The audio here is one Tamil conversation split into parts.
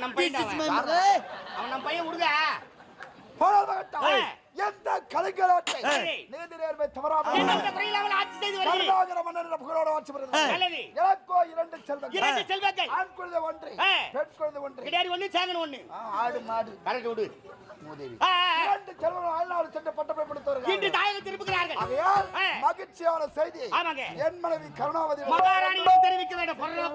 நம்ம பையன் அவன். நம்ம பையன். எந்த. நீதி நேர்மை தவறாமல் கருணாகர மன்னர் புகழோடு ஆட்சி எனக்கோ இரண்டு செல்வங்கள். இரண்டு செல்வங்கள். ஆண் குழந்தை ஒன்று. பெண் குழந்தை ஒன்று. கிடையாது சேங்கன் ஒண்ணு. ஆ, ஆடு மாடு. கரெக்ட் விடு. மூதேவி. இரண்டு செல்வங்கள் ஆழ்நாடு தாயகம் திருப்புகிறார்கள். ஆகையால். மகிழ்ச்சியான செய்தி. ஆமாங்க. என் மனைவி கருணாவதி மகாராணியிடம் தெரிவிக்க வேண்டும். பொருளை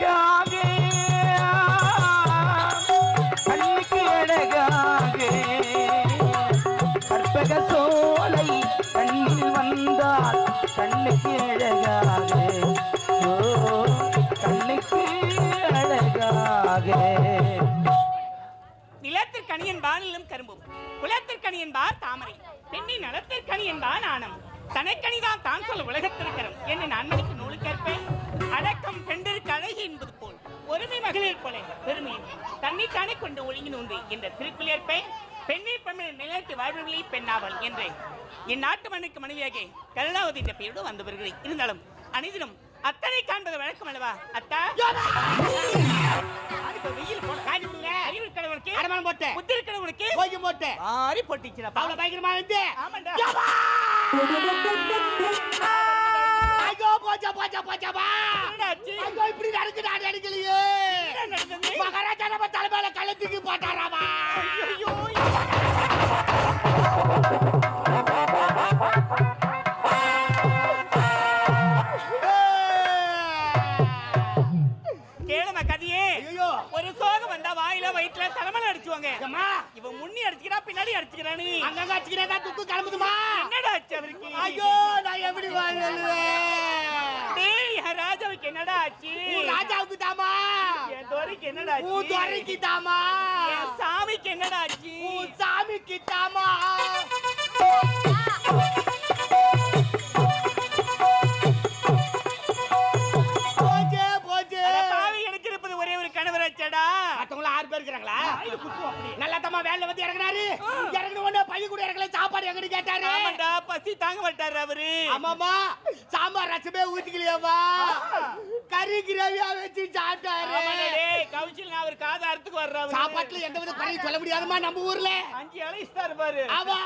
அழகாக கண்ணுக்கு அழகாக கற்பக சோலை கண்ணில் வந்தால் கண்ணுக்கு அழகாக கண்ணுக்கு அழகாக நிலத்திற்கணி என்பானிலும் கரும்பும். குலத்திற்கணி என்பார் தாமரை. பெண்ணின் நலத்திற்கணி என்பான் ஆனம் தனக்கணிதான் தான் சொல்ல உலகத்திற்கரம் என்று நூலுக்கேற்பேன். அடக்கம் பெண்டிற்கு அழகி என்பது போல் ஒருமை மகளிர் போல பெருமையும் தன்னைத்தானே கொண்டு ஒழுங்கி நோந்து என்ற திருக்குளியற்பேன் பெண்ணை பெண்ணின் நிலைத்து வாழ்வுகளை பெண்ணாவல் என்று. என் நாட்டு மண்ணுக்கு மனைவியாக கருணாவதி என்ற பெயரோடு வந்து வருகிறேன். இருந்தாலும் அனிதினம் அத்தனை காண்பது வழக்கம் அல்லவா? அத்தா? வெயில் போட காஞ்சி விடுங்க அறிவு கடவுளுக்கு அடமானம் போட்டேன் புத்திர கடவுளுக்கு போய் போட்டேன் ஆறி பொட்டிச்சுடா. பயங்கரமா ஆமாண்டா. போச்சா போச்சா போச்சாப்பா? ஐயோ இப்படி அடிக்கலையே என்ன நடந்தது? மகாராஜா நம்ம தலைமையில கழுத்துக்கு போட்டாராமா? ஐயோ, கேளு ஐயோ ஒரு சோகம் வந்தா வாயில வயிற்றுல தலைமையில அடிச்சுவாங்க. இவன் முன்னி அடிச்சுக்கிறா பின்னாடி அடிச்சுக்கிறானு அங்கங்க அடிச்சுக்கிறதா துக்கு கிளம்புதுமா? என்னடா ஆச்சு அவருக்கு? ஐயோ நான் எப்படி என் ராஜாவுக்கு என்னடா ஆச்சு? ராஜாவுக்கு தாமா என் துரைக்கு என்னடா உன் ஆச்சு துறைக்கு தாமா என் சாமிக்கு என்னடா ஆச்சு? உன் சாமிக்கு தாமா போச்சே போச்சே. அட பாவி எனக்கு இருப்பது ஒரே ஒரு கணவராச்சடா மத்தவங்கள ஆறு பேர் இருக்கிறாங்களா? வாயில குத்துவோம் அப்படியே நல்லா தம்மா வேலையில வந்து இறங்குனாரு. இறங்கின உடனே பையன் கூட இறங்கல சாப்பாடு எங்கன்னு கேட்டாரு. பசி தாங்க மாட்டாரு அவரு. ஆமாமா சாம்பார் ரசமே ஊத்திக்கலையாமா கறி கிரேவியா வச்சு சாப்பிட்டாரு. கவுச்சில் நான் அவர் காது அறுத்துக்கு வர்றாரு சாப்பாட்டுல எந்த வித குறையும் சொல்ல முடியாதுமா நம்ம ஊர்ல. அஞ்சு இலை இஸ்தாரு பாரு. ஆமா.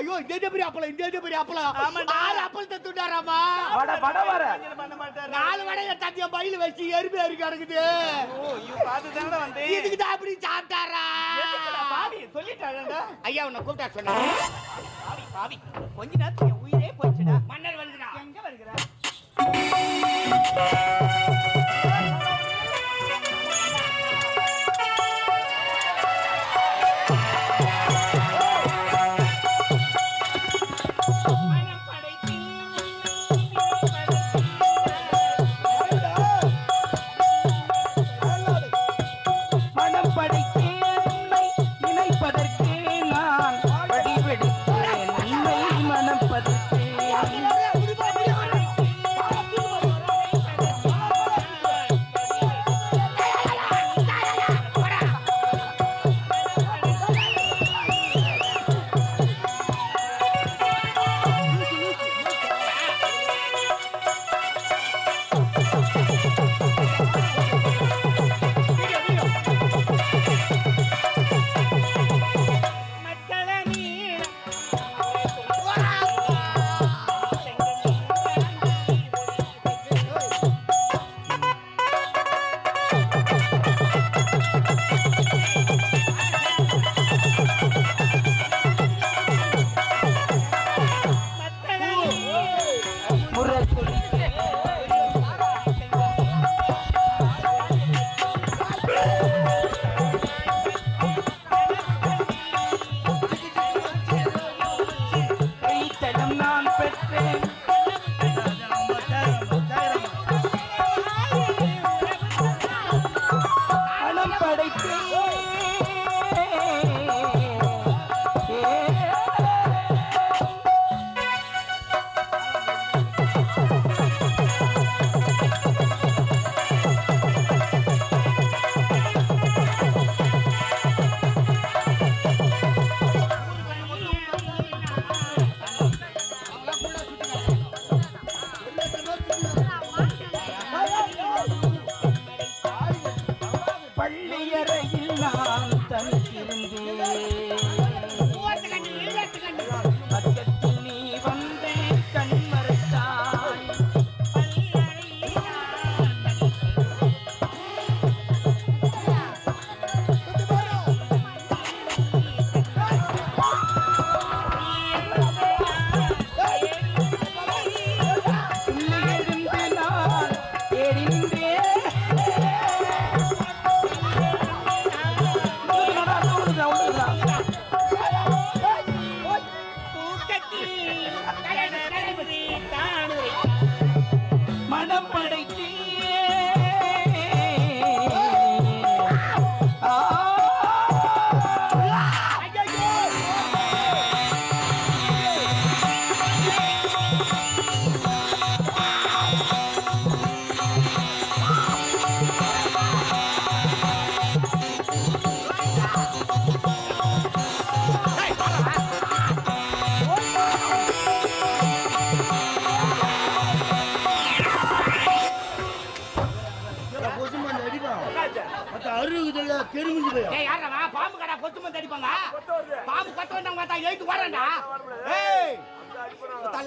ஐயோ இந்த பெரிய அப்பளம் இந்த பெரிய அப்பளம். ஆறு அப்பளத்தை துண்டாராமா வட வட வர கொஞ்சம் பண்ண மாட்டாரு. நாலு வடைய தத்தியம் பையில வச்சு எருமை தானடா வந்து. இதுக்கு தான் அப்படி சாப்பிட்டாரா சொல்லிட்டாடா ஐயா உன்னை கூப்பிட்டா சொன்னாரு. பாவி பாவி. கொஞ்ச நேரத்துல என் உயிரே போச்சுடா. மன்னர் வந்துடா எங்க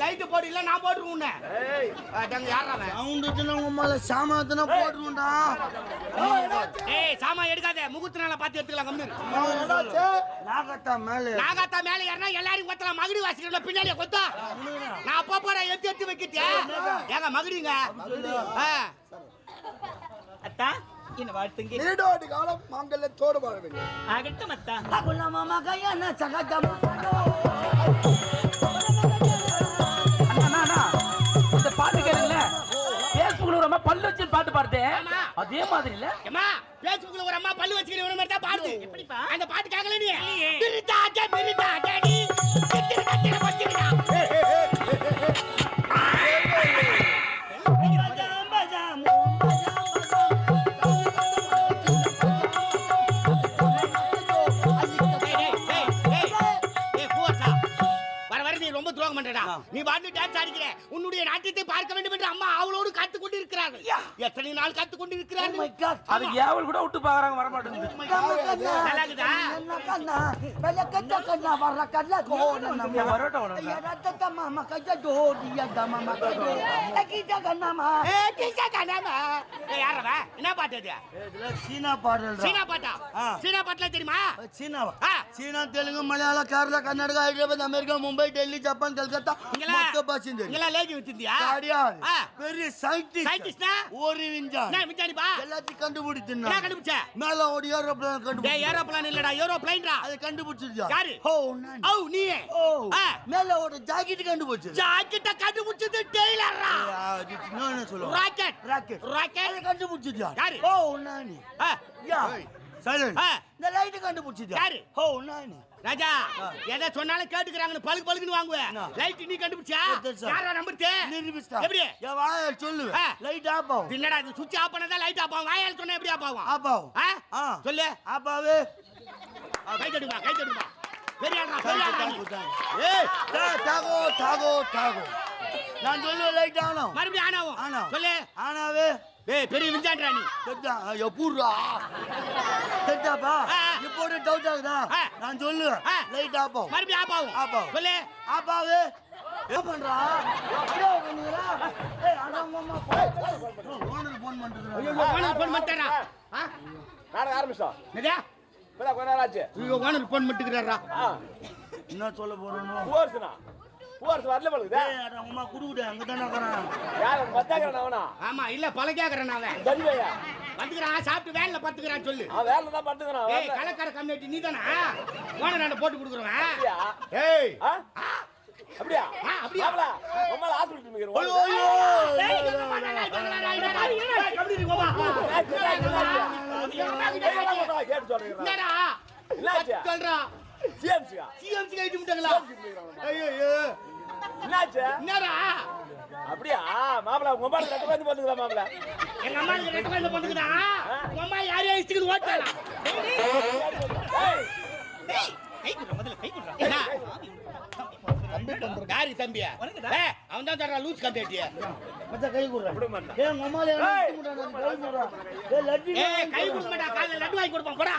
லைட் போடு இல்ல நான் போட்டுருவேன் உன்னை. யாரா அவன்? சவுண்டுனா உம்மால சாமாத்தனா போட்டுருண்டா ஏய். சாமா எடுக்காத முகூர்த்த நாள பார்த்து எடுத்துக்கலாம் கம்முனு நாகத்தா மேல. நாகாத்தா மேல ஏறினா எல்லாரையும் கொத்தலாம். மகுடி வாசிக்கிறல பின்னாடியே கொத்தா. நான் அப்பா போறேன் எடுத்து எடுத்து வைக்கிட்டே ஏங்க மகுடிங்க. அத்தா என்ன வாழ்த்துங்க? நீடோடி காலம் மாங்கல்யத்தோடு வாழ வேண்டும் ஆகட்டும் அத்தா. அகுல மாமா கையா சகஜம்? பாட்டு பாடுதேன் ஆமா. அதே மாதிரி இல்ல ஏம்மா பேஸ்புக்ல ஒரு அம்மா பல்லு வச்சுக்கிற ஒரு மாதிரி தான் பாடுது எப்படிப்பா? அந்த பாட்டு கேட்கல நீ? வர வர நீ ரொம்ப துரோகம் பண்றடா. நீ பாட்டு டான்ஸ் ஆடிக்கிற. உன்னுடைய நாட்டியத்தை பார்க்க வேண்டும் என்று அம்மா அவளோடு கத்து கொண்டு இருக்கிறார்கள். எத்தனை நாள் கத்து கொண்டு இருக்கிறார்கள் அது ஏவல் கூட விட்டு பாக்குறாங்க வர மாட்டேங்குது? என்ன பாட்டு சீனா பாடல் சீனா பாட்டா? ஆ. சீனா பாட்டுல தெரியுமா? சீனாவா? ஆ. China Telugu Malayala Kerala Karnataka Hyderabad America Mumbai Delhi Japan Calcutta மொத்த தெரியும். இங்கெல்லாம் லேகி வச்சிருந்தியா. பெரிய சயின்டிஸ்ட் சயின்டிஸ்ட்னா ஒரு விஞ்ஞானி. என்ன விஞ்ஞானிப்பா? எல்லாத்தையும் என்ன கண்டுபிடிச்சிருந்தா கண்டுபிடிச்ச? மேல ஓடி ஏரோப்ளேன் கண்டுபிடிச்சு ஏரோப்ளான் இல்லடா ஏரோப்ளைன்டா. அதை கண்டுபிடிச்சிருக்கா யாரு? ஓ நான் ஓ நீ. ஓ. மேல ஓட ஜாக்கெட் கண்டுபிடிச்சு ஜாக்கெட்ட கண்டுபிடிச்சது டெய்லரா என்ன சொல்லுவாங்க ராக்கெட். ராக்கெட். ராக்கெட். அதை கண்டுபிடிச்சிருக்கா யாரு? ஓ நானி ஆ, யா. சைலண்ட் ஆ. இந்த லைட் கண்டுபிடிச்சிருக்கா யாரு? ஓ நானி ராஜா எதை சொன்னாலும் கேட்டுக்கிறாங்கன்னு பழுக்கு பழுக்குன்னு வாங்குவேன்? லைட் நீ கண்டுபிடிச்சா? யாரா நம்புறது? நிரூபிச்சிட்டா? எப்படி? என் வாய சொல்லு. லைட் ஆஃப் ஆகும். என்னடா இது சுவிட்ச் ஆஃப் பண்ணதா லைட் ஆஃப் ஆகும்? வாயால சொன்னா எப்படி ஆஃப் ஆகும்? ஆஃப் ஆகும். சொல்லு. ஆப்பாவே கை தட்டுமா கை தட்டுமா பெரிய ஆள்ரா பெரிய ஆள்ரா நீ. ஏய் டாகோ டாகோ டாகோ நான் சொல்லுவேன் லைட் ஆனும் மறுபடியும் ஆனாவும் ஆனா சொல்லு. ஆனாவே ஏய் பெரிய விஞ்ஞான்றா நீ. தெரிஞ்சா எப்பூர்ரா தெரிஞ்சாப்பா ஆ. இப்போ ஒரு டவுட் ஆகுதா? ஆ. நான் சொல்லுவேன். ஆ. லைட் ஆஃப் ஆகும். மறுபடியும் ஆஃப் ஆகும். ஆஃப் ஆகும். சொல்லு. ஆப்பாவே என்ன பண்றா? அப்படியே பண்ணுறா ஏய் அதான் அம்மா ஓனர் ஃபோன் ஐயோ பண்றா ஓனர் ஃபோன் பண்ணிட்டாரா ஆ? நாடகம் ஆரம்பிச்சோம். என்னதா? இப்பதான் கொஞ்ச நேரம் ஆச்சு. ஐயோ ஓனர் ஃபோன் பண்ணிட்டுக்கிறாரா என்ன சொல்ல போறேன்னு பூவரசுனா பூவரசு வரல பழுகுதே அம்மா குடுக்குடா அங்க தானே இருக்கிறான் யார் மத்தாக்கிறேன் அவனா ஆமா இல்ல பல கேக்குறேன் அவன் தடிவையா வந்துக்கிறான் சாப்பிட்டு வேன்ல பத்துக்கிறான் சொல்லு அவன் வேலை தான் பட்டுக்கிறான் ஏய் கலக்கர கம்யூனிட்டி நீ தானா ஓனர் நான் போட்டு கொடுக்குறவன் அப்படியா ஏய்? அப்படியா அப்படியா? ஆசை விட்டு நிக்கிறேன். ஐயோ ஐயோ ஏய், இங்க வா, டேய், டேய், டேய், டேய், டேய், டேய், டேய், எப்படி இருக்கு, போமா? ஏய், ஏய், ஏய், ஏய், என்னடா? ஏய், ஏய், கேட்டு சொல்றேன். என்னடா? சொல்றா. CMC யா? CMC க்கு ஐட்டு விட்டாங்களா? ஐயோ. என்னாச்சு? என்னடா? அப்படியா மாப்பிள உங்க மேல ரெட்ட பேந்து பாத்துக்கலாம் மாப்பிள எங்க அம்மாளுக்கு ரெண்டு குழந்தை பொண்ணுக்குதா? உங்க அம்மா இஷ்டத்துக்கு? யாரு தம்பியா? அவன் தான் லூஸ் கம்பேட்டியா. மச்சான் கை குடுறா ஏய் உங்க அம்மால என்ன ஏய். கை லட்டி கொடுக்க மாட்டா, காலைல லட்டு வாங்கி கொடுப்பான், போடா.